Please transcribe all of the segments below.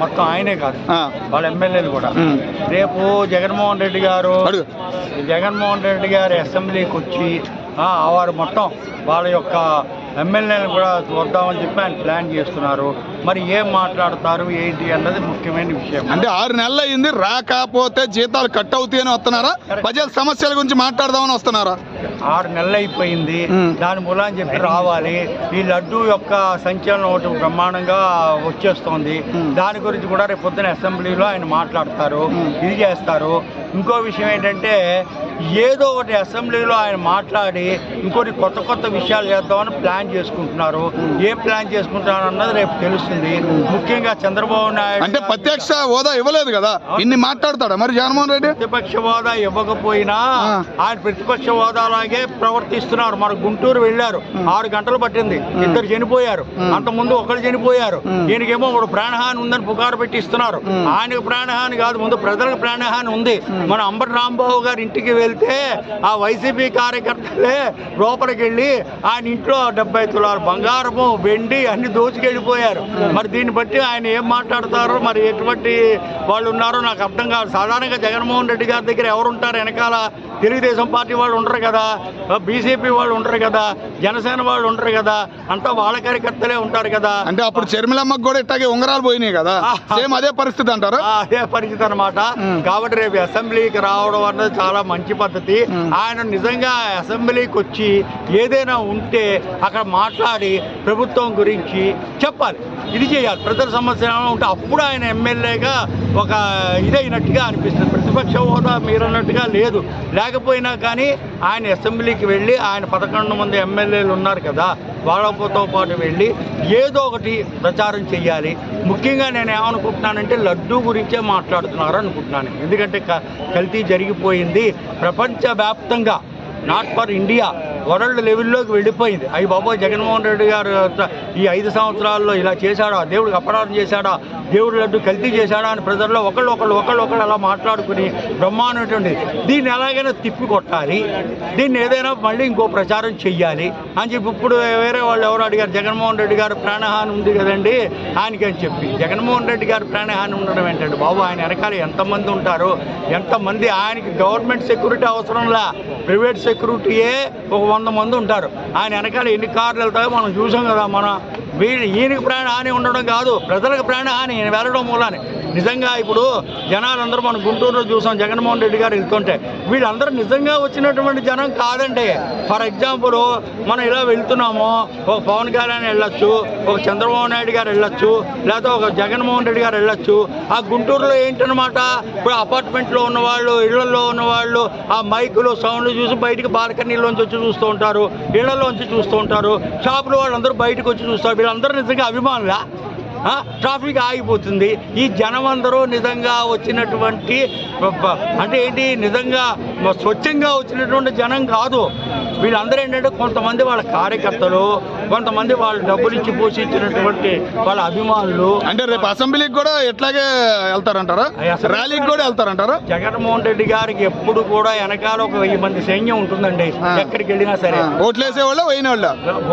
మొత్తం ఆయనే కాదు. వాళ్ళ ఎమ్మెల్యేలు కూడా. రేపు జగన్మోహన్ రెడ్డి గారు జగన్మోహన్ రెడ్డి గారు అసెంబ్లీకి వచ్చి వారు మొత్తం వాళ్ళ యొక్క ఎమ్మెల్యేలు కూడా చూద్దామని చెప్పి ఆయన ప్లాన్ చేస్తున్నారు. మరి ఏం మాట్లాడతారు ఏంటి అన్నది ముఖ్యమైన విషయం. అంటే ఆరు నెలలు అయింది రాకపోతే జీతాలు కట్ అవుతాయని వస్తున్నారా? ప్రజల సమస్యల గురించి మాట్లాడదామని వస్తున్నారా? ఆరు నెలలు అయిపోయింది. దాని మూలా అని చెప్పి రావాలి ఈ లడ్డు యొక్క సంచలనం ఒకటి బ్రహ్మాండంగా వచ్చేస్తోంది. దాని గురించి కూడా రేపు పొద్దున అసెంబ్లీలో ఆయన మాట్లాడతారు. ఇది చేస్తారు ఇంకో విషయం ఏంటంటే ఏదో ఒకటి అసెంబ్లీలో ఆయన మాట్లాడి ఇంకోటి కొత్త కొత్త విషయాలు చేద్దామని ప్లాన్ చేసుకుంటున్నారు. ఏ ప్లాన్ చేసుకుంటున్నారు అన్నది రేపు తెలుస్తుంది. ముఖ్యంగా చంద్రబాబు నాయుడు అంటే ప్రత్యక్ష హోదా ఇవ్వలేదు కదా? ఇన్ని మాట్లాడతాడా మరి జగన్మోహన్ రెడ్డి? ప్రతిపక్ష హోదా ఇవ్వకపోయినా. ఆయన ప్రతిపక్ష హోదాలాగే ప్రవర్తిస్తున్నారు. మన గుంటూరు వెళ్ళారు. ఆరు గంటలు పట్టింది. ఇద్దరు చనిపోయారు. అంత ముందు ఒకరు చనిపోయారు. ఉమ్. ఈయనకేమో ఒక ప్రాణహాని ఉందని పుకారు పెట్టిస్తున్నారు. ఆయనకు ప్రాణహాని కాదు. ముందు ప్రజలకు ప్రాణహాని ఉంది. మన అంబటి రాంబాబు గారి ఇంటికి వెళ్తే ఆ వైసీపీ కార్యకర్తలే లోపలికి వెళ్ళి ఆయన ఇంట్లో డెబ్బై తులాలు బంగారము వెండి అన్ని దోచుకెళ్ళిపోయారు. మరి దీన్ని బట్టి ఆయన ఏం మాట్లాడతారో? మరి ఎటువంటి వాళ్ళు ఉన్నారో నాకు అర్థం కాదు. సాధారణంగా జగన్మోహన్ రెడ్డి గారి దగ్గర ఎవరు ఉంటారు వెనకాల తెలుగుదేశం పార్టీ వాళ్ళు ఉండరు కదా. బీజేపీ వాళ్ళు ఉండరు కదా. జనసేన వాళ్ళు ఉండరు కదా. అంతా వాళ్ళ కార్యకర్తలే ఉంటారు కదా. అంటే అప్పుడు చర్మిలమ్మకు కూడా ఇట్టాగే ఉంగరాలు పోయినాయి కదా. సేమ్ అదే పరిస్థితి అంటారా? ఆ, అదే పరిస్థితి అనమాట. కాబట్టి రేపు అసెంబ్లీకి రావడం అన్నది చాలా మంచి పద్ధతి. ఉమ్. ఆయన నిజంగా అసెంబ్లీకి వచ్చి ఏదైనా ఉంటే అక్కడ మాట్లాడి ప్రభుత్వం గురించి చెప్పాలి. ఇది చేయాలి. ప్రజల సమస్య ఉంటే అప్పుడు ఆయన ఎమ్మెల్యేగా ఒక ఇదైనట్టుగా అనిపిస్తుంది. ప్రతిపక్ష హోదా మీరన్నట్టుగా లేదు. లేకపోయినా కానీ ఆయన అసెంబ్లీకి వెళ్ళి ఆయన పదకొండు మంది ఎమ్మెల్యేలు ఉన్నారు కదా వాళ్ళతో పాటు వెళ్ళి ఏదో ఒకటి ప్రచారం చేయాలి ముఖ్యంగా నేను ఏమనుకుంటున్నానంటే లడ్డూ గురించే మాట్లాడుతున్నారు అనుకుంటున్నాను ఎందుకంటే క- కల్తీ జరిగిపోయింది. ప్రపంచవ్యాప్తంగా నాట్ ఫర్ ఇండియా వరల్డ్ లెవెల్లోకి వెళ్ళిపోయింది. అయ్యి బాబా జగన్మోహన్ రెడ్డి గారు ఈ ఐదు సంవత్సరాల్లో ఇలా చేశాడా? దేవుడికి అపరాధం చేశాడా? దేవుడు లడ్డు కల్తీ చేశాడా అని ప్రజల్లో ఒకళ్ళు ఒకళ్ళు ఒకళ్ళు ఒకళ్ళు అలా మాట్లాడుకుని బ్రహ్మాండటువంటి దీన్ని ఎలాగైనా తిప్పి కొట్టాలి. దీన్ని ఏదైనా మళ్ళీ ఇంకో ప్రచారం చెయ్యాలి అని చెప్పి ఇప్పుడు వేరే వాళ్ళు ఎవరు అడిగారు? జగన్మోహన్ రెడ్డి గారు ప్రాణహాని ఉంది కదండి ఆయనకి అని చెప్పి. జగన్మోహన్ రెడ్డి గారు ప్రాణహాని ఉండడం ఏంటండి బాబు? ఆయన వెనకాల ఎంతమంది ఉంటారు? ఎంతమంది ఆయనకి గవర్నమెంట్ సెక్యూరిటీ అవసరంలా? ప్రైవేట్ సెక్యూరిటీయే ఒక వంద మంది ఉంటారు. ఆయన వెనకాల ఎన్ని కార్లు వెళ్తాయో మనం చూసాం కదా మనం వీళ్ళు ఈయనకి ప్రాణహాని ఉండడం కాదు ప్రజలకు ప్రాణహాని ఈయన వెళ్ళడం మూలాన్ని నిజంగా ఇప్పుడు జనాలందరూ మనం గుంటూరులో చూసాం జగన్మోహన్ రెడ్డి గారు వెళ్తుంటే వీళ్ళందరూ నిజంగా వచ్చినటువంటి జనం కాదండి ఫర్ ఎగ్జాంపుల్ మనం ఇలా వెళ్తున్నాము ఒక పవన్ కళ్యాణ్ వెళ్ళొచ్చు ఒక చంద్రబాబు నాయుడు గారు వెళ్ళొచ్చు లేకపోతే ఒక జగన్మోహన్ రెడ్డి గారు వెళ్ళొచ్చు. ఆ గుంటూరులో ఏంటనమాట ఇప్పుడు అపార్ట్మెంట్లో ఉన్నవాళ్ళు ఇళ్ళలో ఉన్నవాళ్ళు ఆ మైకులు సౌండ్లు చూసి బయటికి బాల్కనీలోంచి వచ్చి చూస్తూ ఉంటారు ఇళ్ళలోంచి చూస్తూ ఉంటారు షాపులో వాళ్ళందరూ బయటకు వచ్చి చూస్తారు. వీళ్ళందరూ నిజంగా అభిమానులా? ట్రాఫిక్ ఆగిపోతుంది. ఈ జనం అందరూ నిజంగా వచ్చినటువంటి అంటే ఏంటి? నిజంగా స్వచ్ఛంగా వచ్చినటువంటి జనం కాదు. వీళ్ళందరూ ఏంటంటే కొంతమంది వాళ్ళ కార్యకర్తలు కొంతమంది వాళ్ళు డబ్బులు ఇచ్చి పోషించినటువంటి వాళ్ళ అభిమానులు. అంటే రేపు అసెంబ్లీకి కూడా ఇట్లాగే వెళ్తారంటారా? ర్యాలీకి కూడా వెళ్తారంటారా? జగన్మోహన్ రెడ్డి గారికి ఎప్పుడు కూడా వెనకాల ఒక వెయ్యి మంది సైన్యం ఉంటుందండి. ఎక్కడికి వెళ్ళినా సరే. ఓట్లు వేసేవాళ్ళ పోయిన వాళ్ళ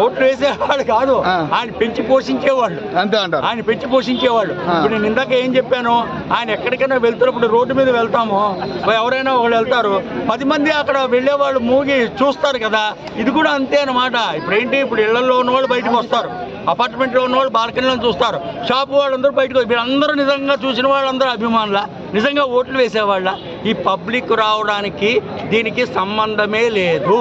ఓట్లు వేసేవాడు కాదు. ఆయన పెంచి పోషించేవాళ్ళు. అంతే అంటారు. ఆయన పెంచి పోషించేవాళ్ళు. ఇప్పుడు నేను ఇందాక ఏం చెప్పాను ఆయన ఎక్కడికైనా వెళ్తున్నప్పుడు రోడ్డు మీద వెళ్తాము. ఎవరైనా ఒకళ్ళు వెళ్తారు. పది మంది అక్కడ వెళ్ళే వాళ్ళు మూగి చూస్తారు కదా ఇది కూడా అంతే అన్నమాట. ఇప్పుడు ఏంటి ఇప్పుడు ఇళ్ళలో ఉన్నవాళ్ళు బయటకు వస్తారు. అపార్ట్మెంట్లో ఉన్న వాళ్ళు బాల్కనీలో చూస్తారు. షాపు వాళ్ళందరూ బయటకు వీళ్ళందరూ నిజంగా చూసిన వాళ్ళందరూ అభిమానుల? నిజంగా ఓట్లు వేసేవాళ్ళ? ఈ పబ్లిక్ రావడానికి దీనికి సంబంధమే లేదు.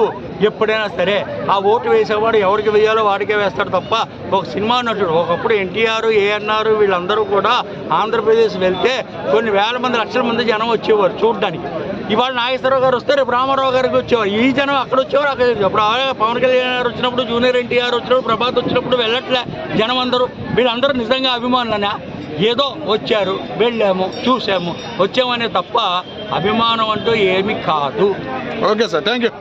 ఎప్పుడైనా సరే ఆ ఓటు వేసేవాడు ఎవరికి వేయాలో వాడికే వేస్తాడు తప్ప ఒక సినిమా నటుడు ఒకప్పుడు ఎన్టీఆర్ ఏఎన్ఆర్ వీళ్ళందరూ కూడా ఆంధ్రప్రదేశ్ వెళ్తే కొన్ని వేల మంది లక్షల మంది జనం వచ్చేవారు చూడడానికి. ఇవాళ నాగేశ్వరరావు గారు వస్తే రేపు రామారావు గారికి వచ్చేవారు. ఈ జనం అక్కడ వచ్చేవారు అక్కడ ఇప్పుడు పవన్ కళ్యాణ్ గారు వచ్చినప్పుడు జూనియర్ ఎన్టీఆర్ వచ్చినప్పుడు ప్రభాత్ వచ్చినప్పుడు వెళ్ళట్లే జనం అందరూ వీళ్ళందరూ నిజంగా అభిమానులనే? ఏదో వచ్చారు వెళ్ళాము చూసాము. వచ్చామనే తప్ప అభిమానం అంటూ ఏమీ కాదు. Okay sir thank you